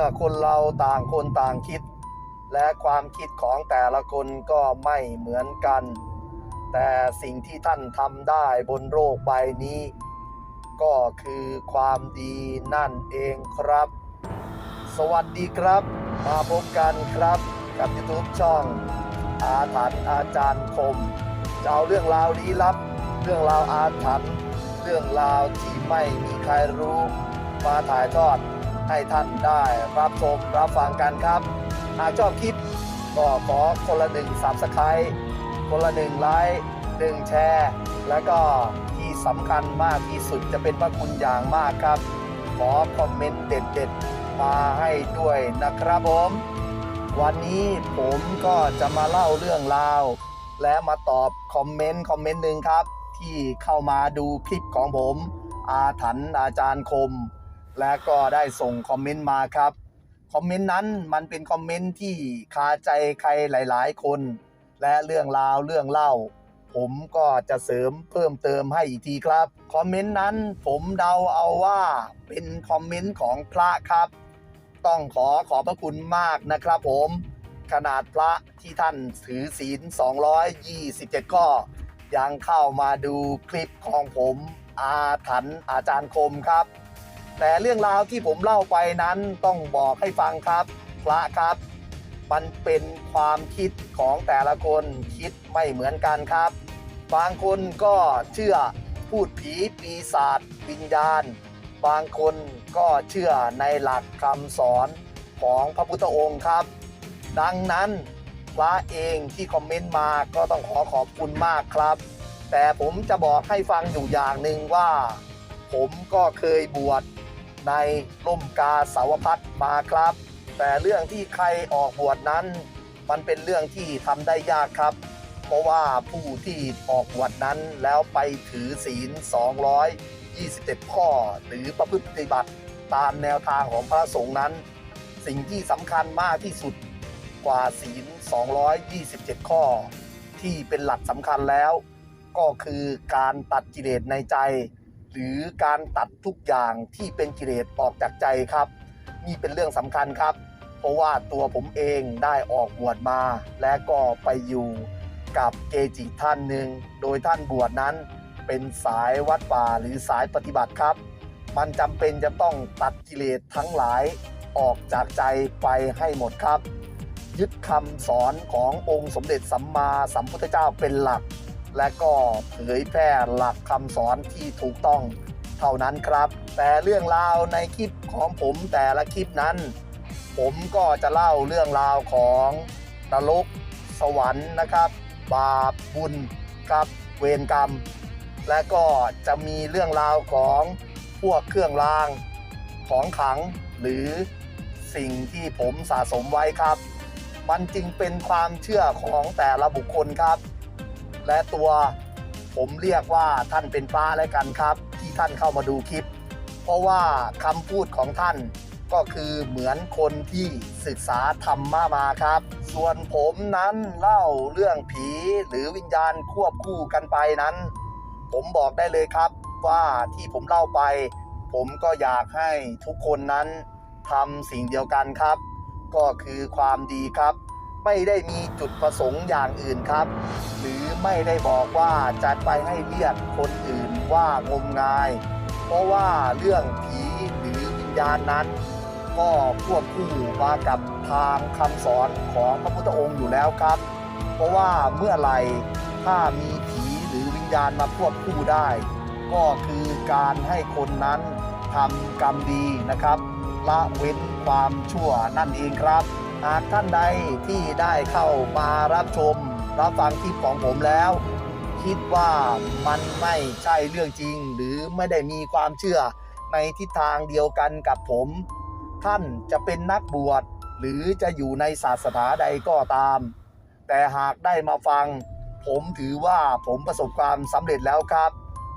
อคนเราต่างคนต่างคิด และความคิดของแต่ละคนก็ไม่เหมือนกัน แต่สิ่งที่ท่านทำได้บนโลกใบนี้ ก็คือความดีนั่นเองครับ สวัสดีครับ มาพบกันครับ กับ YouTube ช่อง อาถรรพ์อาจารย์คมจะเอาเรื่องราวลี้ลับ เรื่องราวอาถรรพ์เรื่องราวที่ไม่มีใครรู้มาถ่ายทอด ให้ท่านได้รับชมรับฟังกันครับ หากชอบคลิปก็ขอคนละหนึ่งสับสไครต์คนละหนึ่งไลค์หนึ่งแชร์ แล้วก็ที่สำคัญมากที่สุดจะเป็นพระคุณอย่างมากครับ ขอคอมเมนต์เด็ดๆ มาให้ด้วยนะครับผม วันนี้ผมก็จะมาเล่าเรื่องราว และมาตอบคอมเมนต์คอมเมนต์หนึ่งครับ ที่เข้ามาดูคลิปของผม อาถรรพ์อาจารย์คม และก็ได้ส่งคอมเมนต์มาครับ คอมเมนต์นั้นมันเป็นคอมเมนต์ที่คาใจใครหลาย ๆ คน และเรื่องราวเรื่องเล่า ผมก็จะเสริมเพิ่มเติมให้อีกทีครับ คอมเมนต์นั้นผมเดาเอาว่าเป็นคอมเมนต์ของพระครับ ต้องขอขอบพระคุณมากนะครับผม ขนาดพระที่ท่านถือศีล 227 ข้อ ยังเข้ามาดูคลิปของผมอาถรรพ์อาจารย์คมครับ แต่เรื่องราวที่ผมเล่าไปนั้นต้องบอกให้ฟังครับ พระครับ มันเป็นความคิดของแต่ละคนคิดไม่เหมือนกันครับ บางคนก็เชื่อพูดผีปีศาจวิญญาณ บางคนก็เชื่อในหลักคำสอนของพระพุทธองค์ครับ ดังนั้นพระเองที่คอมเมนต์มาก็ต้องขอขอบคุณมากครับ แต่ผมจะบอกให้ฟังอยู่อย่างหนึ่งว่า ผมก็เคยบวช ในร่มกาสาวพัดมาครับ แต่เรื่องที่ใครออกบวชนั้น มันเป็นเรื่องที่ทำได้ยากครับ เพราะว่าผู้ที่ออกบวชนั้นแล้วไปถือศีล 227 ข้อ หรือประพฤติปฏิบัติตามแนวทางของพระสงฆ์นั้น สิ่งที่สำคัญมากที่สุดกว่าศีล 227 ข้อ ที่เป็นหลักสำคัญแล้ว ก็คือการตัดกิเลสในใจ หรือการตัดทุกอย่างที่เป็นกิเลสออกจากใจครับ นี่เป็นเรื่องสำคัญครับ เพราะว่าตัวผมเองได้ออกบวชมา และก็ไปอยู่กับเกจิท่านหนึ่ง โดยท่านบวชนั้น เป็นสายวัดป่าหรือสายปฏิบัติครับ มันจำเป็นจะต้องตัดกิเลสทั้งหลายออกจากใจไปให้หมดครับ ยึดคำสอนขององค์สมเด็จสัมมาสัมพุทธเจ้าเป็นหลัก และก็เผยแพร่หลักคำสอนที่ถูกต้องเท่านั้นครับ แต่เรื่องราวในคลิปของผมแต่ละคลิปนั้น ผมก็จะเล่าเรื่องราวของนรกสวรรค์นะครับ บาปบุญครับเวรกรรม และก็จะมีเรื่องราวของพวกเครื่องรางของขังหรือสิ่งที่ผมสะสมไว้ครับ มันจึงเป็นความเชื่อของแต่ละบุคคลครับ และตัวผมเรียกว่าท่านเป็นพระแล้วกันครับ ที่ท่านเข้ามาดูคลิป เพราะว่าคำพูดของท่านก็คือเหมือนคนที่ศึกษาธรรมะมาครับ ส่วนผมนั้นเล่าเรื่องผีหรือวิญญาณควบคู่กันไปนั้น ผมบอกได้เลยครับว่าที่ผมเล่าไป ผมก็อยากให้ทุกคนนั้นทำสิ่งเดียวกันครับ ก็คือความดีครับ ไม่ได้มีจุดประสงค์อย่างอื่นครับ หรือไม่ได้บอกว่าจะไปให้เรียกคนอื่นว่างมงาย เพราะว่าเรื่องผีหรือวิญญาณนั้น ก็ควบคู่มากับทางคำสอนของพระพุทธองค์อยู่แล้วครับ เพราะว่าเมื่อไหร่ถ้ามีผีหรือวิญญาณมาควบคู่ได้ ก็คือการให้คนนั้นทำกรรมดีนะครับ ละเว้นความชั่วนั่นเองครับ หากท่านใดที่ได้เข้ามารับชม รับฟังคลิปของผมแล้ว คิดว่ามันไม่ใช่เรื่องจริง หรือไม่ได้มีความเชื่อในทิศทางเดียวกันกับผม ท่านจะเป็นนักบวชหรือจะอยู่ในศาสนาใดก็ตาม แต่หากได้มาฟัง ผมถือว่าผมประสบความสำเร็จแล้วครับ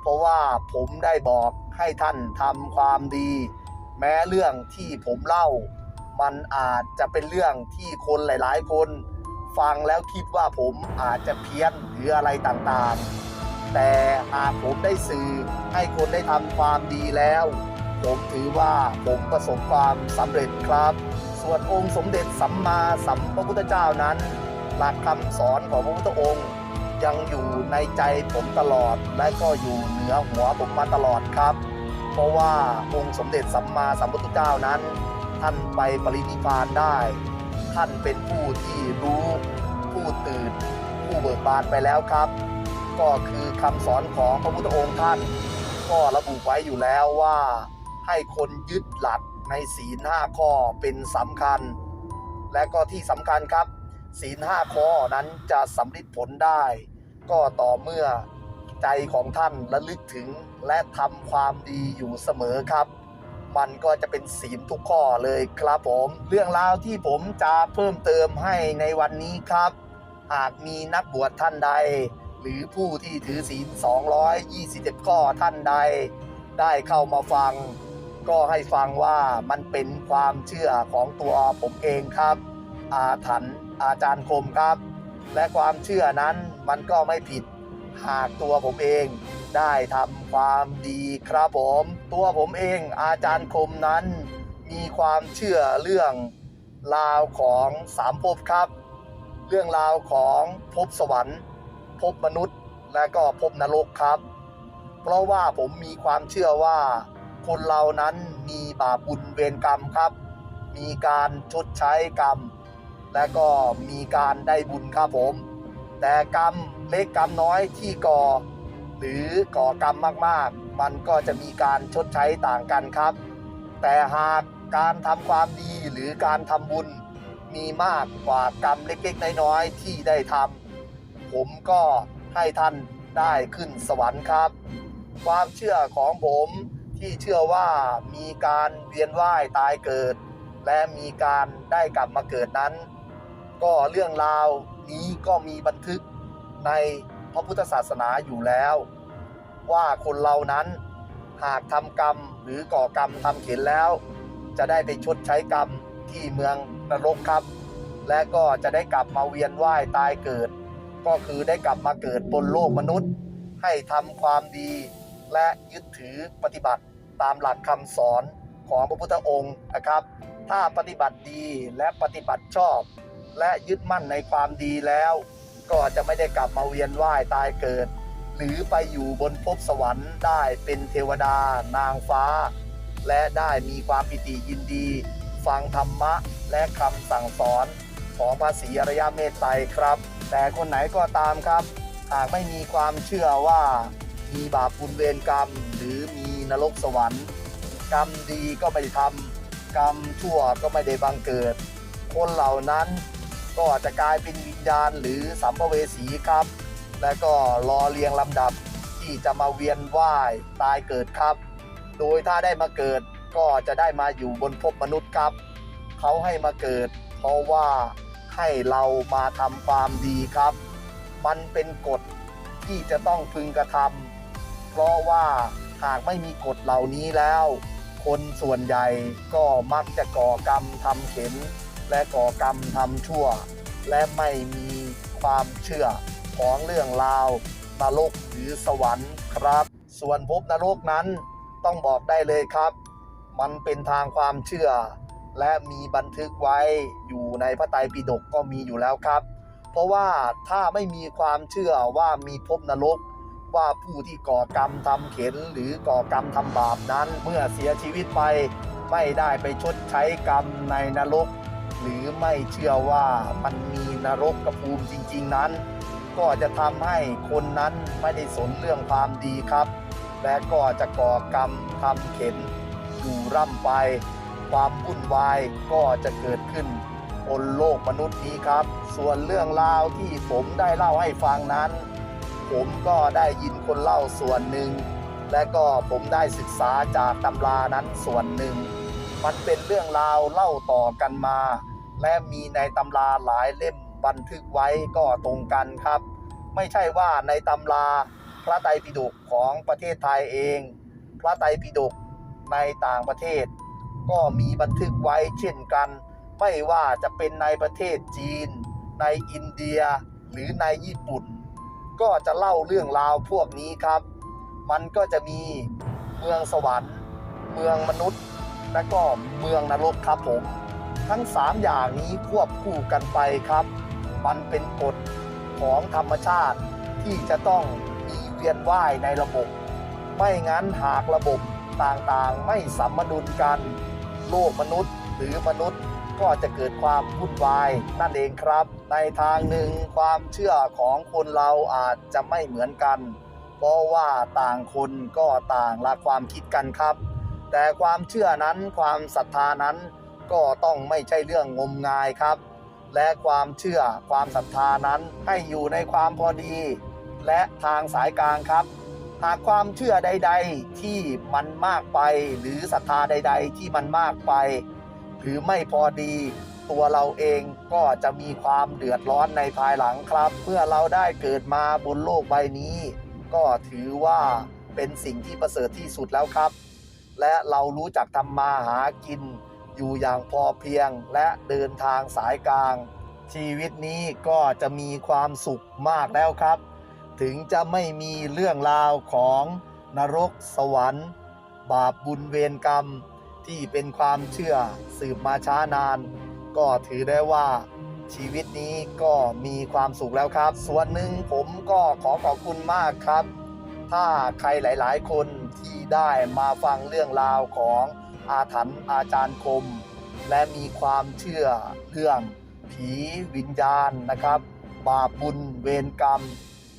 เพราะว่าผมได้บอกให้ท่านทำความดี แม้เรื่องที่ผมเล่า มันอาจจะเป็นเรื่องที่คนหลาย ๆ คนฟังแล้วคิดว่าผมอาจจะเพี้ยนหรืออะไรต่างๆ แต่หากผมได้สื่อให้คนได้ทำความดีแล้ว ผมถือว่าผมประสบความสำเร็จครับ ส่วนองค์สมเด็จสัมมาสัมพุทธเจ้านั้น หลักคำสอนของพระพุทธองค์ ยังอยู่ในใจผมตลอดและก็อยู่เหนือหัวผมมาตลอดครับ เพราะว่าองค์สมเด็จสัมมาสัมพุทธเจ้านั้น ท่านไปปรินิพพานได้ ท่านเป็นผู้ที่รู้ผู้ตื่น ผู้เบิกบานไปแล้วครับ ก็คือคำสอนของพระพุทธองค์ท่าน ก็ระบุไว้อยู่แล้วว่าให้คนยึดหลักในศีลห้าข้อเป็นสำคัญ และก็ที่สำคัญครับ ศีลห้าข้อนั้นจะสำลิดผลได้ ก็ต่อเมื่อ ใจของท่านระลึกถึงและทำความดีอยู่เสมอครับ มันก็จะเป็นศีลทุกข้อเลยครับผม เรื่องราวที่ผมจะเพิ่มเติมให้ในวันนี้ครับ หากมีนักบวชท่านใด หรือผู้ที่ถือศีล 227 ข้อท่านใด ได้เข้ามาฟัง ก็ให้ฟังว่ามันเป็นความเชื่อของตัวผมเองครับ อาถรรพ์อาจารย์คมครับ และความเชื่อนั้นมันก็ไม่ผิด หากตัวผมเองได้ทำความดีครับผม ตัวผมเองอาจารย์คมนั้น มีความเชื่อเรื่องราวของสามภพครับ เรื่องราวของภพสวรรค์ภพมนุษย์และก็ภพนรกครับ เพราะว่าผมมีความเชื่อว่า คนเรานั้นมีบาปบุญเวรกรรมครับ มีการชดใช้กรรม และก็มีการได้บุญครับผม แต่กรรมเล็กกรรมน้อยที่ก่อ หรือก่อกรรมมากๆ มันก็จะมีการชดใช้ต่างกันครับ แต่หากการทำความดีหรือการทำบุญมีมากกว่ากรรมเล็กๆ น้อยๆ ที่ได้ทำผมก็ให้ท่านได้ขึ้นสวรรค์ครับ ความเชื่อของผมที่เชื่อว่ามีการเวียนว่ายตายเกิด และมีการได้กลับมาเกิดนั้น ก็เรื่องราว นี้ก็มีบันทึกในพระพุทธศาสนาอยู่แล้ว ว่าคนเรานั้นหากทำกรรมหรือก่อกรรมทำเข็นแล้ว จะได้ไปชดใช้กรรมที่เมืองนรกครับ และก็จะได้กลับมาเวียนว่ายตายเกิด ก็คือได้กลับมาเกิดบนโลกมนุษย์ ให้ทำความดีและยึดถือปฏิบัติตามหลักคำสอนของพระพุทธองค์นะครับ ถ้าปฏิบัติดีและปฏิบัติชอบ และยึดมั่นในความดีแล้ว ก็จะไม่ได้กลับมาเวียนว่ายตายเกิด หรือไปอยู่บนภพสวรรค์ได้เป็นเทวดา นางฟ้า และได้มีความปิติยินดี ฟังธรรมะและคำสั่งสอนของพระศรีอริยเมตไตรครับ แต่คนไหนก็ตามครับ หากไม่มีความเชื่อว่ามีบาปบุญเวรกรรม หรือมีนรกสวรรค์ กรรมดีก็ไม่ได้ทำกรรมชั่วก็ไม่ได้บังเกิด คนเหล่านั้น ก็อาจะกลายเป็นวิญญาณหรือสัมภเวสีครับ และก็รอเรียงลำดับที่จะมาเวียนว่ายตายเกิดครับ โดยถ้าได้มาเกิดก็จะได้มาอยู่บนภพมนุษย์ครับ เขาให้มาเกิด เพราะว่าให้เรามาทำความดีครับ มันเป็นกฎที่จะต้องพึงกระทำเพราะว่าหากไม่มีกฎเหล่านี้แล้ว คนส่วนใหญ่ก็มักจะก่อกรรมทำเข็นและก่อกรรมทำชั่ว และไม่มีความเชื่อของเรื่องราว นรกหรือสวรรค์ครับ ส่วนภพนรกนั้นต้องบอกได้เลยครับ มันเป็นทางความเชื่อ และมีบันทึกไว้อยู่ในพระไตรปิฎกก็มีอยู่แล้วครับ เพราะว่าถ้าไม่มีความเชื่อว่ามีภพนรกว่าผู้ที่ก่อกรรมทำเข็นหรือก่อกรรมทำบาปนั้น เมื่อเสียชีวิตไปไม่ได้ไปชดใช้กรรมในนรก หรือไม่เชื่อว่ามันมีนรกกระภูมิจริง ๆนั้น ก็จะทำให้คนนั้นไม่ได้สนเรื่องความดีครับ และก็จะก่อกรรมทำเข็นอยู่ร่ำไป ความวุ่นวายก็จะเกิดขึ้นบนโลกมนุษย์นี้ครับ ส่วนเรื่องราวที่ผมได้เล่าให้ฟังนั้น ผมก็ได้ยินคนเล่าส่วนหนึ่ง และก็ผมได้ศึกษาจากตำรานั้นส่วนหนึ่ง มันเป็นเรื่องราวเล่าต่อกันมา และมีในตำราหลายเล่มบันทึกไว้ก็ตรงกันครับ ไม่ใช่ว่าในตำราพระไตรปิฎกของประเทศไทยเอง พระไตรปิฎกในต่างประเทศ ก็มีบันทึกไว้เช่นกัน ไม่ว่าจะเป็นในประเทศจีน ในอินเดียหรือในญี่ปุ่น ก็จะเล่าเรื่องราวพวกนี้ครับ มันก็จะมีเมืองสวรรค์ เมืองมนุษย์ และก็เมืองนรกครับผม ทั้ง 3 อย่างนี้ควบคู่กันไปครับ มันเป็นกฎของธรรมชาติที่จะต้องมีเวียนว่ายในระบบ ไม่งั้นหากระบบต่างๆไม่สัมดุลกัน โลกมนุษย์หรือมนุษย์ก็จะเกิดความวุ่นวายนั่นเองครับ ในทางหนึ่งความเชื่อของคนเราอาจจะไม่เหมือนกัน เพราะว่าต่างคนก็ต่างละความคิดกันครับ แต่ความเชื่อนั้นความศรัทธานั้นก็ต้องไม่ใช่เรื่องงมงายครับ และความเชื่อความศรัทธานั้นให้อยู่ในความพอดี และทางสายกลางครับ หากความเชื่อใด ๆที่มันมากไป หรือศรัทธาใด ๆ ที่มันมากไป หรือไม่พอดีตัวเราเองก็จะมีความเดือดร้อนในภายหลังครับ เมื่อเราได้เกิดมาบนโลกใบนี้ ก็ถือว่าเป็นสิ่งที่ประเสริฐที่สุดแล้วครับ และเรารู้จักทำมาหากิน อยู่อย่างพอเพียงและเดินทางสายกลาง ชีวิตนี้ก็จะมีความสุขมากแล้วครับ ถึงจะไม่มีเรื่องราวของนรกสวรรค์ บาปบุญเวรกรรมที่เป็นความเชื่อสืบมาช้านาน ก็ถือได้ว่าชีวิตนี้ก็มีความสุขแล้วครับ ส่วนหนึ่งผมก็ขอขอบคุณมากครับ ถ้าใครหลายๆ คนที่ได้มาฟังเรื่องราวของอาถรรพ์อาจารย์คม และมีความเชื่อเรื่องผีวิญญาณนะครับ บาปบุญเวรกรรม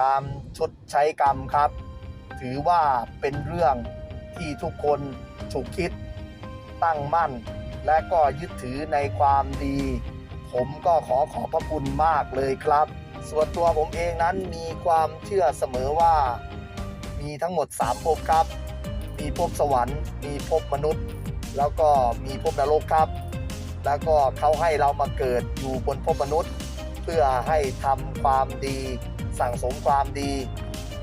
การชดใช้กรรมครับ ถือว่าเป็นเรื่องที่ทุกคนฉุกคิดตั้งมั่น และก็ยึดถือในความดี ผมก็ขอขอบพระคุณมากเลยครับ ส่วนตัวผมเองนั้นมีความเชื่อเสมอว่า มีทั้งหมด 3ภพครับ มีภพสวรรค์ มีภพมนุษย์ แล้วก็มีภพนรกครับ แล้วก็เขาให้เรามาเกิดอยู่บนภพมนุษย์ เพื่อให้ทำความดี สั่งสมความดี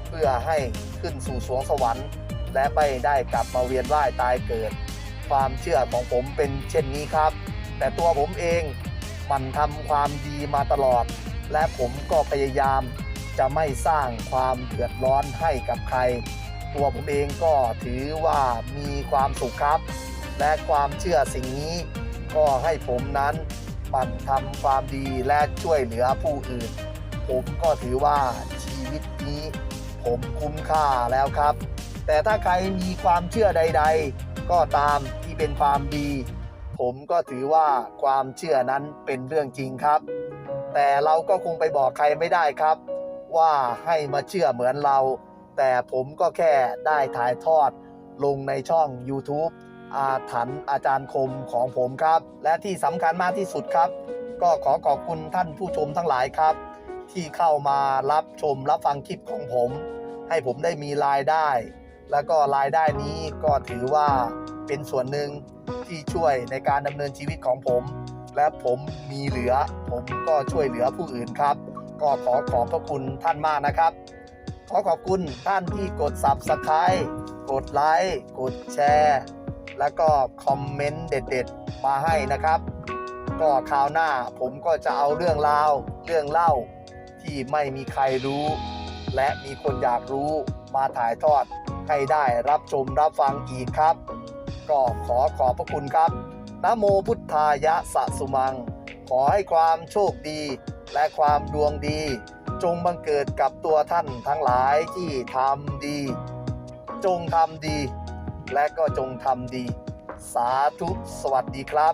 เพื่อให้ขึ้นสู่สวงสวรรค์ และไม่ได้กลับมาเวียนว่ายตายเกิด ความเชื่อของผมเป็นเช่นนี้ครับ แต่ตัวผมเองมันทำความดีมาตลอด และผมก็พยายาม จะไม่สร้างความเดือดร้อนให้กับใคร ตัวผมเองก็ถือว่ามีความสุขครับ และความเชื่อสิ่งนี้ ก็ให้ผมนั้นหมั่นทำความดีและช่วยเหลือผู้อื่น ผมก็ถือว่าชีวิตนี้ผมคุ้มค่าแล้วครับ แต่ถ้าใครมีความเชื่อใด ๆ ก็ตามที่เป็นความดี ผมก็ถือว่าความเชื่อนั้นเป็นเรื่องจริงครับ แต่เราก็คงไปบอกใครไม่ได้ครับ ว่าให้มาเชื่อเหมือนเรา แต่ผมก็แค่ได้ถ่ายทอดลงในช่อง YouTube อาถรรพ์อาจารย์คมของผมครับ และที่สำคัญมากที่สุดครับ ก็ขอขอบคุณท่านผู้ชมทั้งหลายครับ ที่เข้ามารับชมรับฟังคลิปของผม ให้ผมได้มีรายได้ แล้วก็รายได้นี้ก็ถือว่าเป็นส่วนหนึ่งที่ช่วยในการดำเนินชีวิตของผม และผมมีเหลือ ผมก็ช่วยเหลือผู้อื่นครับ ก็ขอขอบพระคุณท่านมากนะครับ ขอขอบคุณท่านที่กด Subscribe กดไลค์กดแชร์ แล้วก็คอมเมนต์เด็ดๆ มาให้นะครับ ก็คราวหน้าผมก็จะเอาเรื่องราว เรื่องเล่าที่ไม่มีใครรู้ และมีคนอยากรู้มาถ่ายทอดให้ได้รับชมรับฟังอีกครับ ก็ขอขอบพระคุณครับนะโมพุทธายะสะสุมัง ขอให้ความโชคดี และความดวงดี จงบังเกิดกับตัวท่านทั้งหลายที่ทำดี จงทำดี และก็จงทำดี สาธุสวัสดีครับ